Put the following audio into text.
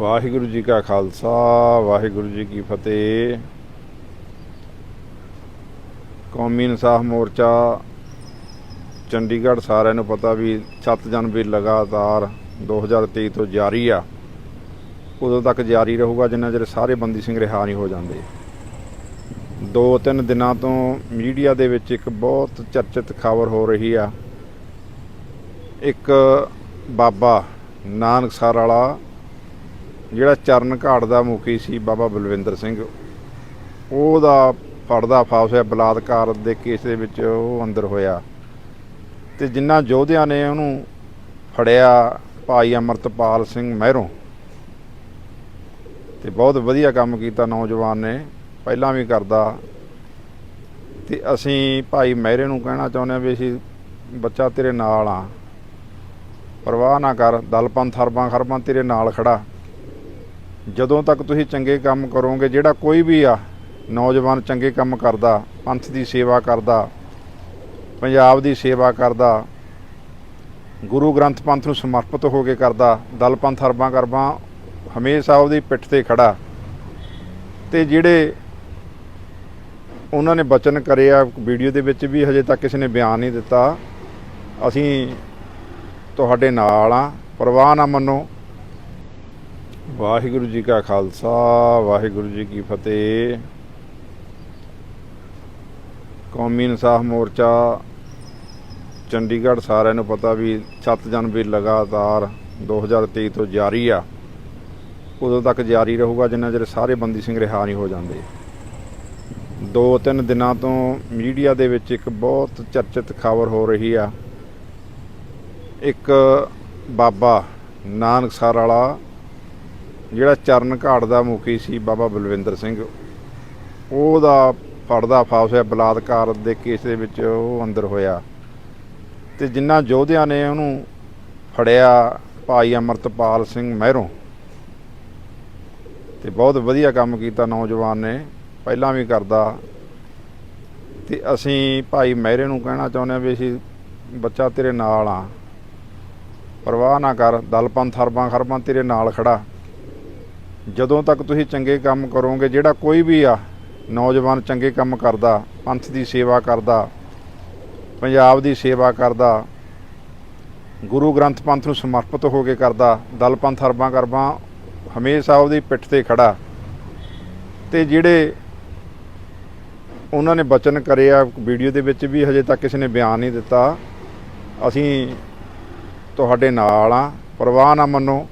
ਵਾਹਿਗੁਰੂ ਜੀ ਕਾ ਖਾਲਸਾ, ਵਾਹਿਗੁਰੂ ਜੀ ਕੀ ਫਤਿਹ। ਕੌਮੀ ਇਨਸਾਫ ਮੋਰਚਾ, ਚੰਡੀਗੜ੍ਹ ਸਾਰਿਆਂ ਨੂੰ ਪਤਾ ਵੀ 7 ਜਨਵਰੀ ਲਗਾਤਾਰ 2023 ਤੋਂ ਜਾਰੀ ਆ। ਉਦੋਂ ਤੱਕ ਜਾਰੀ ਰਹੂਗਾ ਜਿੰਨਾ ਚਿਰ ਸਾਰੇ ਬੰਦੀ ਸਿੰਘ ਰਿਹਾ ਨਹੀਂ ਹੋ ਜਾਂਦੇ। ਦੋ ਤਿੰਨ ਦਿਨਾਂ ਤੋਂ ਮੀਡੀਆ ਦੇ ਵਿੱਚ ਇੱਕ ਬਹੁਤ ਚਰਚਿਤ ਖਬਰ ਹੋ ਰਹੀ ਆ। ਇੱਕ ਬਾਬਾ ਨਾਨਕਸਰ ਵਾਲਾ ਜਿਹੜਾ ਚਰਨ ਘਾਟ ਦਾ ਮੁਖੀ ਸੀ ਬਾਬਾ ਬਲਵਿੰਦਰ ਸਿੰਘ, ਉਹਦਾ ਫੜਦਾ ਫਾਸ ਹੋਇਆ ਬਲਾਤਕਾਰ ਦੇ ਕੇਸ ਦੇ ਵਿੱਚ ਉਹ ਅੰਦਰ ਹੋਇਆ। ਤੇ ਜਿਨ੍ਹਾਂ ਯੋਧਿਆਂ ਨੇ ਉਹਨੂੰ ਫੜਿਆ ਭਾਈ ਅਮਰਤਪਾਲ ਸਿੰਘ ਮਹਿਰੋਂ, ਤੇ ਬਹੁਤ ਵਧੀਆ ਕੰਮ ਕੀਤਾ ਨੌਜਵਾਨ ਨੇ, ਪਹਿਲਾਂ ਵੀ ਕਰਦਾ। ਤੇ ਅਸੀਂ ਭਾਈ ਮਹਿਰੇ ਨੂੰ ਕਹਿਣਾ ਚਾਹੁੰਦੇ ਹਾਂ ਵੀ ਅਸੀਂ ਬੱਚਾ ਤੇਰੇ ਨਾਲ ਆ ਪਰਵਾਹ ਨਾ ਕਰ ਦਲ ਪੰਥ ਹਰਬਾਂ ਖਰਬਾਂ ਤੇਰੇ ਨਾਲ ਖੜਾ। ਜਦੋਂ ਤੱਕ ਤੁਸੀਂ ਚੰਗੇ ਕੰਮ ਕਰੋਗੇ, ਜਿਹੜਾ ਕੋਈ ਵੀ ਆ, ਨੌਜਵਾਨ ਚੰਗੇ ਕੰਮ ਕਰਦਾ, ਪੰਥ ਦੀ ਸੇਵਾ ਕਰਦਾ, ਪੰਜਾਬ ਦੀ ਸੇਵਾ ਕਰਦਾ, ਗੁਰੂ ਗ੍ਰੰਥ ਪੰਥ ਨੂੰ ਸਮਰਪਿਤ ਹੋ ਕੇ ਕਰਦਾ, ਦਲ ਪੰਥ ਹਰਬਾਂ ਕਰਬਾਂ ਹਮੇਸ਼ਾ ਉਹਦੀ ਪਿੱਠ ਤੇ ਖੜਾ। ਤੇ ਜਿਹੜੇ ਉਹਨਾਂ ਨੇ ਬਚਨ ਕਰੇ ਆ, ਵੀਡੀਓ ਦੇ ਵਿੱਚ ਵੀ ਹਜੇ ਤੱਕ ਕਿਸੇ ਨੇ ਬਿਆਨ ਨਹੀਂ ਦਿੱਤਾ, ਅਸੀਂ ਤੁਹਾਡੇ ਨਾਲ ਆ, ਪਰਵਾਹ ਨਾ ਮੰਨੋ। ਵਾਹਿਗੁਰੂ ਜੀ ਕਾ ਖਾਲਸਾ, ਵਾਹਿਗੁਰੂ ਜੀ ਕੀ ਫਤਿਹ। ਕੌਮੀ ਇਨਸਾਫ ਮੋਰਚਾ, ਚੰਡੀਗੜ੍ਹ ਸਾਰਿਆਂ ਨੂੰ ਪਤਾ ਵੀ 7 ਜਨਵਰੀ ਲਗਾਤਾਰ 2023 ਤੋਂ ਜਾਰੀ ਆ। ਉਦੋਂ ਤੱਕ ਜਾਰੀ ਰਹੂਗਾ ਜਿੰਨਾ ਚਿਰ ਸਾਰੇ ਬੰਦੀ ਸਿੰਘ ਰਿਹਾ ਨਹੀਂ ਹੋ ਜਾਂਦੇ। ਦੋ ਤਿੰਨ ਦਿਨਾਂ ਤੋਂ ਮੀਡੀਆ ਦੇ ਵਿੱਚ ਇੱਕ ਬਹੁਤ ਚਰਚਿਤ ਖਬਰ ਹੋ ਰਹੀ ਆ। ਇੱਕ ਬਾਬਾ ਨਾਨਕਸਰ ਵਾਲਾ ਜਿਹੜਾ ਚਰਨ ਘਾਟ ਦਾ ਮੁਖੀ ਸੀ ਬਾਬਾ ਬਲਵਿੰਦਰ ਸਿੰਘ, ਉਹਦਾ ਫੜਦਾ ਫਾਸ ਹੋਇਆ ਬਲਾਤਕਾਰ ਦੇ ਕੇਸ ਦੇ ਵਿੱਚ ਉਹ ਅੰਦਰ ਹੋਇਆ। ਤੇ ਜਿਨ੍ਹਾਂ ਯੋਧਿਆਂ ਨੇ ਉਹਨੂੰ ਫੜਿਆ ਭਾਈ ਅਮਰਤਪਾਲ ਸਿੰਘ ਮਹਿਰੋਂ, ਤੇ ਬਹੁਤ ਵਧੀਆ ਕੰਮ ਕੀਤਾ ਨੌਜਵਾਨ ਨੇ, ਪਹਿਲਾਂ ਵੀ ਕਰਦਾ। ਤੇ ਅਸੀਂ ਭਾਈ ਮਹਿਰੇ ਨੂੰ ਕਹਿਣਾ ਚਾਹੁੰਦੇ ਹਾਂ ਵੀ ਅਸੀਂ ਬੱਚਾ ਤੇਰੇ ਨਾਲ ਆ ਪਰਵਾਹ ਨਾ ਕਰ ਦਲ ਪੰਥ ਹਰਬਾਂ ਖਰਬਾਂ ਤੇਰੇ ਨਾਲ ਖੜਾ। ਜਦੋਂ ਤੱਕ ਤੁਸੀਂ ਚੰਗੇ ਕੰਮ ਕਰੋਗੇ, ਜਿਹੜਾ ਕੋਈ ਵੀ ਆ, ਨੌਜਵਾਨ ਚੰਗੇ ਕੰਮ ਕਰਦਾ, ਪੰਥ ਦੀ ਸੇਵਾ ਕਰਦਾ, ਪੰਜਾਬ ਦੀ ਸੇਵਾ ਕਰਦਾ, ਗੁਰੂ ਗ੍ਰੰਥ ਪੰਥ ਨੂੰ ਸਮਰਪਿਤ ਹੋ ਕੇ ਕਰਦਾ, ਦਲ ਪੰਥ ਹਰਬਾਂ ਕਰਬਾਂ ਹਮੇਸ਼ਾ ਉਹਦੀ ਪਿੱਠ ਤੇ ਖੜਾ। ਤੇ ਜਿਹੜੇ ਉਹਨਾਂ ਨੇ ਬਚਨ ਕਰੇ ਆ, ਵੀਡੀਓ ਦੇ ਵਿੱਚ ਵੀ ਹਜੇ ਤੱਕ ਕਿਸੇ ਨੇ ਬਿਆਨ ਨਹੀਂ ਦਿੱਤਾ, ਅਸੀਂ ਤੁਹਾਡੇ ਨਾਲ ਆ, ਪਰਵਾਹ ਨਾ ਮੰਨੋ।